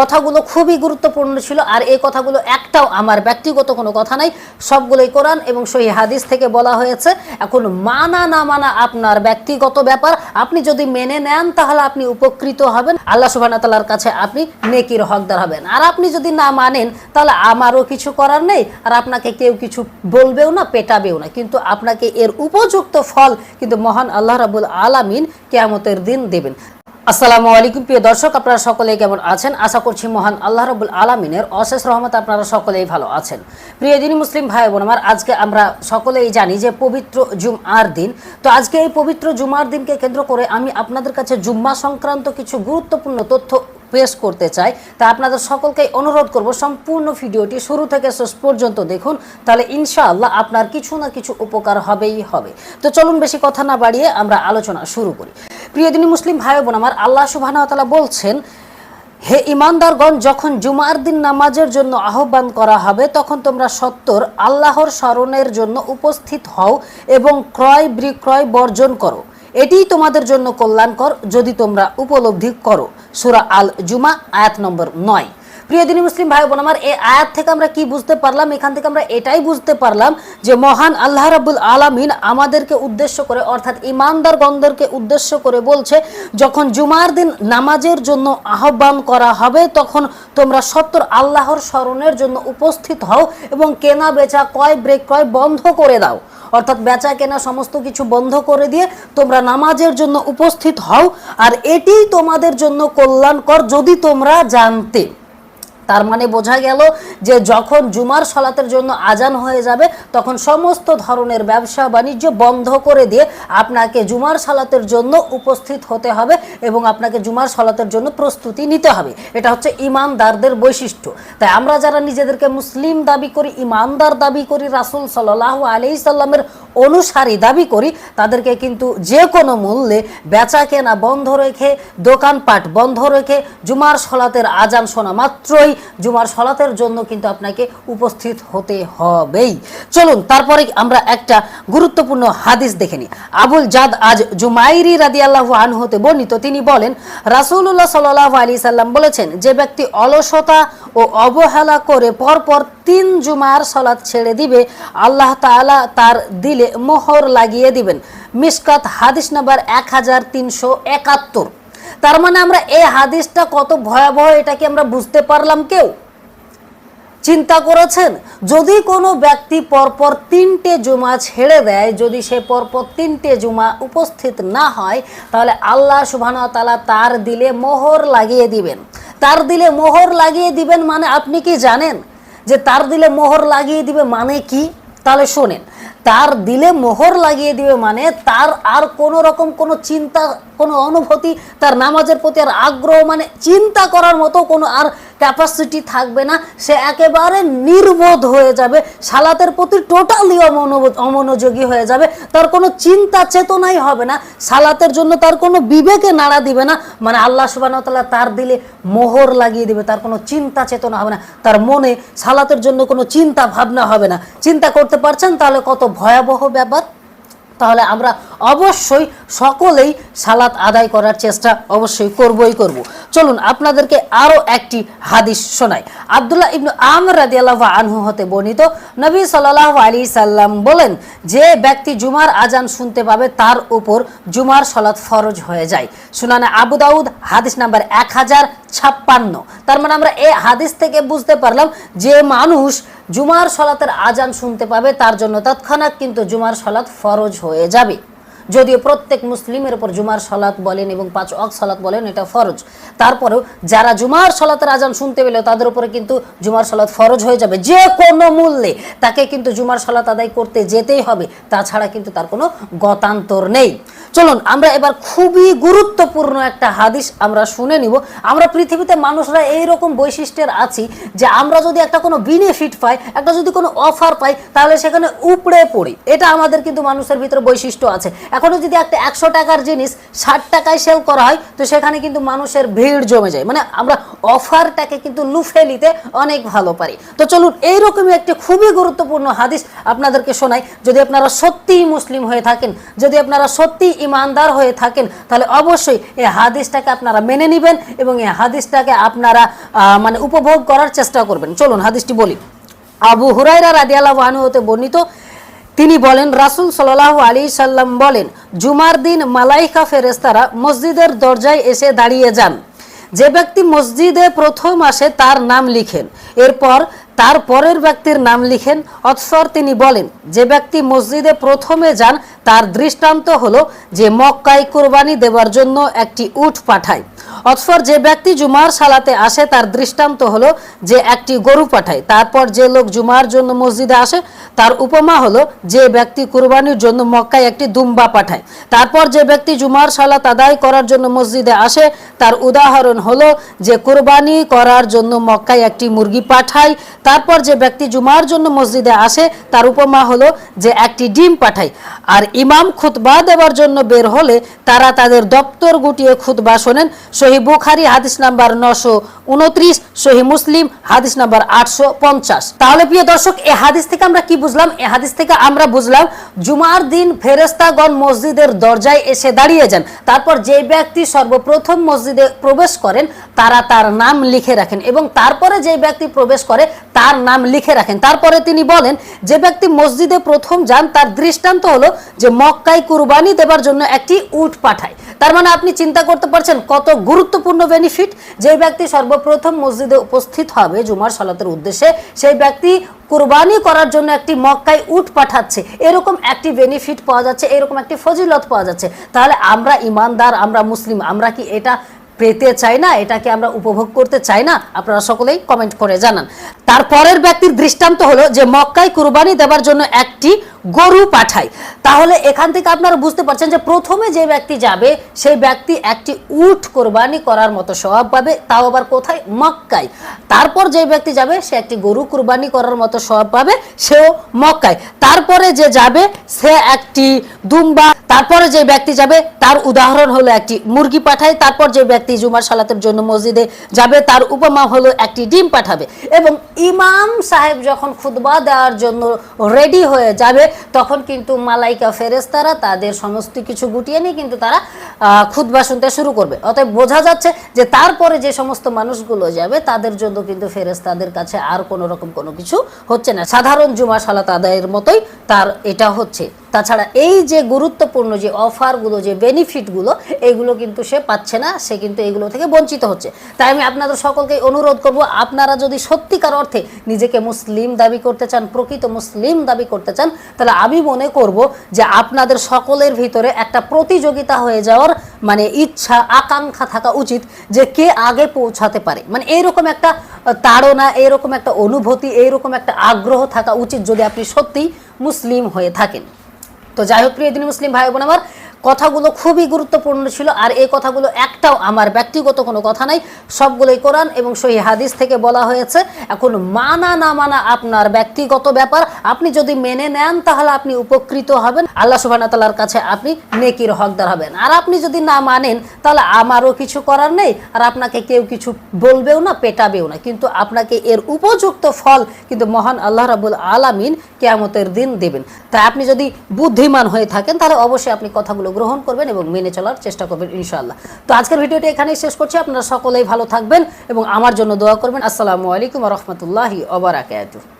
কথাগুলো খুবই গুরুত্বপূর্ণ ছিল, আর এই কথাগুলো একটাও আমার ব্যক্তিগত কোনো কথা নাই, সবগুলোই কোরআন এবং সহি হাদিস থেকে বলা হয়েছে। এখন মানা না মানা আপনার ব্যক্তিগত ব্যাপার, আপনি যদি মেনে নেন তাহলে আপনি উপকৃত হবেন, আল্লাহ ওয়া কাছে আপনি নেকির হকদার হবেন। আর আপনি যদি না মানেন তাহলে আমারও কিছু করার নেই, আর আপনাকে কেউ কিছু বলবেও না, পেটাবেও না। কিন্তু আপনাকে এর উপযুক্ত ফল কিন্তু মহান আল্লাহ রাবুল আলামিন কেয়ামতের দিন দেবেন। আসসালামু আলাইকুম, প্রিয় দর্শক, আপনারা সকলে কেমন আছেন? আশা করছি মহান আল্লাহ রবুল আলমিনের অশেষ রহমত আপনারা সকলেই ভালো আছেন। প্রিয় দিনী মুসলিম ভাই বোন আমার আজকে আমরা সকলেই জানি যে পবিত্র জুমআর দিন। তো আজকে এই পবিত্র জুমার দিনকে কেন্দ্র করে আমি আপনাদের কাছে জুম্মা সংক্রান্ত কিছু গুরুত্বপূর্ণ তথ্য পেশ করতে চাই, তা আপনাদের সকলকে অনুরোধ করব সম্পূর্ণ ভিডিওটি শুরু থেকে শেষ পর্যন্ত দেখুন, তাহলে ইনশাআল্লাহ আপনার কিছু না কিছু উপকার হবেই হবে। তো চলুন বেশি কথা না বাড়িয়ে আমরা আলোচনা শুরু করি। প্রিয় দিনী মুসলিম ভাই বোন আমার আল্লাহ তাআলা বলছেন, হে ইমানদারগণ যখন জুমার দিন নামাজের জন্য আহ্বান করা হবে, তখন তোমরা সত্তর আল্লাহর স্মরণের জন্য উপস্থিত হও এবং ক্রয় বিক্রয় বর্জন করো। এটিই তোমাদের জন্য কল্যাণকর যদি তোমরা উপলব্ধি করো। সুরা আল জুমা আয়াত নম্বর নয়। প্রিয় দিনী মুসলিম ভাই বোন আমার এই আয়াত থেকে আমরা কি বুঝতে পারলাম? এখান থেকে আমরা এটাই বুঝতে পারলাম যে মহান আল্লাহ রাবুল আলামিন আমাদেরকে উদ্দেশ্য করে, অর্থাৎ ইমানদার গন্ধরকে উদ্দেশ্য করে বলছে, যখন জুমার দিন নামাজের জন্য আহ্বান করা হবে, তখন তোমরা সত্তর আল্লাহর স্মরণের জন্য উপস্থিত হও এবং কেনা বেচা কয় ব্রেক ক্রয় বন্ধ করে দাও। অর্থাৎ বেচা কেনা সমস্ত কিছু বন্ধ করে দিয়ে তোমরা নামাজের জন্য উপস্থিত হও, আর এটি তোমাদের জন্য কল্যাণকর যদি তোমরা জানতে। তার মানে বোঝা গেল যে যখন জুমার সলাতের জন্য আজান হয়ে যাবে, তখন সমস্ত ধরনের ব্যবসা বাণিজ্য বন্ধ করে দিয়ে আপনাকে জুমার সালাতের জন্য উপস্থিত হতে হবে এবং আপনাকে জুমার সলাতের জন্য প্রস্তুতি নিতে হবে। এটা হচ্ছে ইমানদারদের বৈশিষ্ট্য। তাই আমরা যারা নিজেদেরকে মুসলিম দাবি করি, ইমানদার দাবি করি, রাসুল সাল্লাহ আলি সাল্লামের অনুসারী দাবি করি, তাদেরকে কিন্তু যে কোনো মূল্যে বেচা কেনা বন্ধ রেখে, দোকানপাট বন্ধ রেখে, জুমার সলাতের আজান শোনা মাত্রই জুমার সলাতের জন্য কিন্তু আপনাকে উপস্থিত হতে হবেই। চলুন, তারপরে আমরা একটা গুরুত্বপূর্ণ হাদিস দেখে নিই। আবুল জাদ আজ জুমাইরি রাদি আল্লাহ আনহতে বর্ণিত, তিনি বলেন রাসুল্লাহ সাল্লাহ আলী সাল্লাম বলেছেন, যে ব্যক্তি অলসতা ও অবহেলা করে পরপর তিন জুমার সলাৎ ছেড়ে দিবে, আল্লাহ তাআলা তার দিলে মোহর লাগিয়ে দিবেন। মিসকাত হাদিস নাম্বার এক হাজার তিনশো একাত্তর। তার মানে আমরা এই হাদিসটা কত ভয়াবহ এটা কি আমরা বুঝতে পারলাম কেউ? চিন্তা করেছেন? যদি কোনো ব্যক্তি পরপর তিনটে জুমা ছেড়ে দেয়, যদি সে পরপর তিনটে জুমা উপস্থিত না হয়, তাহলে আল্লাহ সুবহান তালা তার দিলে মোহর লাগিয়ে দিবেন। তার দিলে মোহর লাগিয়ে দিবেন মানে আপনি কি জানেন? যে তার দিলে মোহর লাগিয়ে দিবে মানে কি? তাহলে শোনেন তার দিলে মোহর লাগিয়ে দিবে মানে তার আর কোনো রকম কোনো চিন্তা, কোনো অনুভূতি, তার নামাজের প্রতি আর আগ্রহ মানে চিন্তা করার মতো কোনো আর ক্যাপাসিটি থাকবে না, সে একেবারে নির্বোধ হয়ে যাবে, সালাতের প্রতি টোটালি অমনোযোগী হয়ে যাবে, তার কোনো চিন্তা চেতনাই হবে না, সালাতের জন্য তার কোনো বিবেকে নাড়া দিবে না মানে আল্লাহ সুবাহ তার দিলে মোহর লাগিয়ে দিবে, তার কোনো চিন্তা চেতনা হবে না, তার মনে সালাতের জন্য কোনো চিন্তা ভাবনা হবে না। চিন্তা করতে পারছেন তাহলে কত ভয়াবহ ব্যাপার? তাহলে আমরা অবশ্যই সকলেই সালাত আদায় করার চেষ্টা অবশ্যই করবই করব। চলুন আপনাদেরকে আরও একটি হাদিস শোনাই। আবদুল্লাহ ইবনু আমর রাদিয়াল্লাহ আনহু হতে বর্ণিত, নবী সাল্লাহ আলী সাল্লাম বলেন, যে ব্যক্তি জুমার আজান শুনতে পাবে, তার উপর জুমার সলাৎ ফরজ হয়ে যায়। শুনানে আবু দাউদ, হাদিস নাম্বার এক হাজার ছাপ্পান্ন। তার মানে আমরা এই হাদিস থেকে বুঝতে পারলাম, যে মানুষ জুমার সলাতের আজান শুনতে পাবে, তার জন্য তৎক্ষণাৎ কিন্তু জুমার সলাৎ ফরজ হয়ে যাবে। যদিও প্রত্যেক মুসলিমের উপর জুমার সলাত বলেন এবং পাঁচ অক সলাত বলেন, এটা ফরজ। তারপরেও যারা জুমার সলাতের আজান শুনতে পেলে, তাদের উপরে কিন্তু জুমার সলাত ফরজ হয়ে যাবে। যে কোনো মূল্যে তাকে কিন্তু জুমার সলাত আদায় করতে যেতেই হবে, তাছাড়া কিন্তু তার কোনো গতান্তর নেই। চলুন, আমরা এবার খুবই গুরুত্বপূর্ণ একটা হাদিস আমরা শুনে নিব। আমরা পৃথিবীতে মানুষরা এই রকম বৈশিষ্ট্যের আছি যে আমরা যদি একটা কোনো বেনিফিট পাই, একটা যদি কোনো অফার পাই, তাহলে সেখানে উপড়ে পড়ি। এটা আমাদের কিন্তু মানুষের ভিতরে বৈশিষ্ট্য আছে। এখনও যদি একটা একশো টাকার জিনিস ষাট টাকায় সেল করা হয়, তো সেখানে কিন্তু মানুষের ভিড় জমে যায়। মানে আমরা অফারটাকে কিন্তু লুফে নিতে অনেক ভালো পারি। তো চলুন, এইরকমই একটি খুবই গুরুত্বপূর্ণ হাদিস আপনাদেরকে শোনাই। যদি আপনারা সত্যিই মুসলিম হয়ে থাকেন, যদি আপনারা সত্যি ইমানদার হয়ে থাকেন, তাহলে অবশ্যই এই হাদিসটাকে আপনারা মেনে নেবেন এবং এই হাদিসটাকে আপনারা মানে উপভোগ করার চেষ্টা করবেন। চলুন হাদিসটি বলি। আবু হুরাইরা রাদিয়াল্লাহু আনহু হতে বর্ণিত, তিনি বলেন, রাসূল সাল্লাল্লাহু আলী সাল্লাম বলেন, জুমার দিন মালাইকা ফেরেস্তারা মসজিদের দরজায় এসে দাঁড়িয়ে যান। যে ব্যক্তি মসজিদে প্রথম আসে তার নাম লিখেন। এরপর তার পরের ব্যক্তির নাম লিখেন। অতঃপর তিনি বলেন, যে ব্যক্তি মসজিদে প্রথমে যান, তার দৃষ্টান্ত হলো যে মক্কায় কোরবানি দেওয়ার জন্য একটি উঠ পাঠায়। অতঃপর যে ব্যক্তি জুমার সালাতে আসে, তার দৃষ্টান্ত হলো যে একটি গরু পাঠায়। তারপর যে লোক জুমার জন্য মসজিদে আসে, তার উপমা হলো যে ব্যক্তি কুরবানির জন্য মক্কায় একটি দুম্বা পাঠায়। তারপর যে ব্যক্তি জুমার সালাত আদায় করার জন্য মসজিদে আসে, তার উদাহরণ হলো যে কুরবানি করার জন্য মক্কায় একটি মুরগি পাঠায়। তারপর যে ব্যক্তি জুমার জন্য মসজিদে আসে, তার উপমা হলো যে একটি ডিম পাঠায়। আর ইমাম খুতবা দেওয়ার জন্য বের হলে, তারা তাদের দপ্তর গুটিয়ে খুতবা শোনেন। সহি বুখারি হাদিস নাম্বার নশো উনত্রিশ সহি মুসলিম, হাদিস নাম্বার আটশো পঞ্চাশ। তাহলে প্রিয় দর্শক, এ হাদিস থেকে আমরা কি বুঝলাম? এ হাদিস থেকে আমরা বুঝলাম, জুমার দিন ফেরেস্তাগণ মসজিদের দরজায় এসে দাঁড়িয়ে যান। তারপর যে ব্যক্তি সর্বপ্রথম মসজিদে প্রবেশ করেন, তারা তার নাম লিখে রাখেন এবং তারপরে যে ব্যক্তি প্রবেশ করে, তার নাম লিখে রাখেন। তারপরে তিনি বলেন, যে ব্যক্তি মসজিদে প্রথম যান, তার দৃষ্টান্ত হলো যে মক্কায় কুরবানি দেবার জন্য একটি উট পাঠায়। তার মানে আপনি চিন্তা করতে পারছেন কত গুরুত্বপূর্ণ বেনিফিট যে ব্যক্তি সর্বপ্রথম মসজিদে উপস্থিত হবে জুমার সালাতের উদ্দেশ্যে। সেই ব্যক্তি কুরবানি করার জন্য একটি মক্কায় উট পাঠাচ্ছে। এরকম একটি বেনিফিট পাওয়া যাচ্ছে, এরকম একটি ফজিলত পাওয়া যাচ্ছে। তাহলে আমরা ইমানদার, আমরা মুসলিম, আমরা কি এটা পেতে চাই না? এটাকে আমরা উপভোগ করতে চাই না? আপনারা সকলেই কমেন্ট করে জানান। তারপরের ব্যক্তির দৃষ্টান্ত হলো যে মক্কায় কুরবানি দেওয়ার জন্য একটি গরু পাঠায়। তাহলে এখান থেকে আপনারা বুঝতে পারছেন যে প্রথমে যে ব্যক্তি যাবে, সেই ব্যক্তি একটি উট কোরবানি করার মতো স্বভাব পাবে, তাও আবার কোথায়? মক্কায়। তারপর যে ব্যক্তি যাবে, সে একটি গরু কুরবানি করার মতো স্বভাব পাবে, সেও মক্কায়। তারপরে যে যাবে, সে একটি দুম্বা। তারপরে যে ব্যক্তি যাবে, তার উদাহরণ হলো একটি মুরগি পাঠায়। তারপর যে ব্যক্তি জুমার সালাতের জন্য মসজিদে যাবে, তার উপমা হলো একটি ডিম পাঠাবে। এবং ইমাম সাহেব যখন খুদবা দেওয়ার জন্য রেডি হয়ে যাবে তখন কিন্তু মালাইকা ফেরেস্তারা তাদের সমস্ত কিছু গুটিয়ে নিয়ে কিন্তু তারা খুতবা শুনতে শুরু করবে। অতএব বোঝা যাচ্ছে যে তারপরে যে সমস্ত মানুষগুলো যাবে, তাদের জন্য কিন্তু ফেরেস্তাদের কাছে আর কোনো রকম কোনো কিছু হচ্ছে না। সাধারণ জুমা সালাত আদায়ের মতোই তার এটা হচ্ছে। তাছাড়া এই যে গুরুত্বপূর্ণ যে অফারগুলো, যে বেনিফিটগুলো এগুলো কিন্তু সে পাচ্ছে না, সে কিন্তু এগুলো থেকে বঞ্চিত হচ্ছে। তাই আমি আপনাদের সকলকে অনুরোধ করব, আপনারা যদি সত্যিকার অর্থে নিজেকে মুসলিম দাবি করতে চান, প্রকৃত মুসলিম দাবি করতে চান, তাহলে আমি মনে করব যে আপনাদের সকলের ভিতরে একটা প্রতিযোগিতা হয়ে যাওয়ার মানে ইচ্ছা, আকাঙ্ক্ষা থাকা উচিত যে কে আগে পৌঁছাতে পারে। মানে এইরকম একটা তাড়না এইরকম একটা অনুভূতি এইরকম একটা আগ্রহ থাকা উচিত যদি আপনি সত্যিই মুসলিম হয়ে থাকেন। তো যাই হোক প্রিয় দিন মুসলিম ভাই বোন আমার কথাগুলো খুবই গুরুত্বপূর্ণ ছিল আর এই কথাগুলো একটাও আমার ব্যক্তিগত কোনো কথা নাই, সবগুলোই কোরআন এবং সহি হাদিস থেকে বলা হয়েছে। এখন মানা না মানা আপনার ব্যক্তিগত ব্যাপার, আপনি যদি মেনে নেন তাহলে আপনি উপকৃত হবেন। আল্লাহ সুবহানাহু ওয়া তাআলার কাছে আপনি নেকির হকদার হবেন। আর আপনি যদি না মানেন তাহলে আমারও কিছু করার নেই আর আপনাকে কেউ কিছু বলবেও না, পেটাবেও না। কিন্তু আপনাকে এর উপযুক্ত ফল কিন্তু মহান আল্লাহ রাবুল আলামিন কেয়ামতের দিন দেবেন। তাই আপনি যদি বুদ্ধিমান হয়ে থাকেন তাহলে অবশ্যই আপনি কথাগুলো গ্রহণ করবেন এবং মেনে চলার চেষ্টা করবেন, ইনশাআল্লাহ। তো আজকের ভিডিওটি এখানেই শেষ করছি। আপনারা সকলেই ভালো থাকবেন এবং আমার জন্য দোয়া করবেন। আসসালামু আলাইকুম রহমতুল্লাহি ওবরাকাতুহ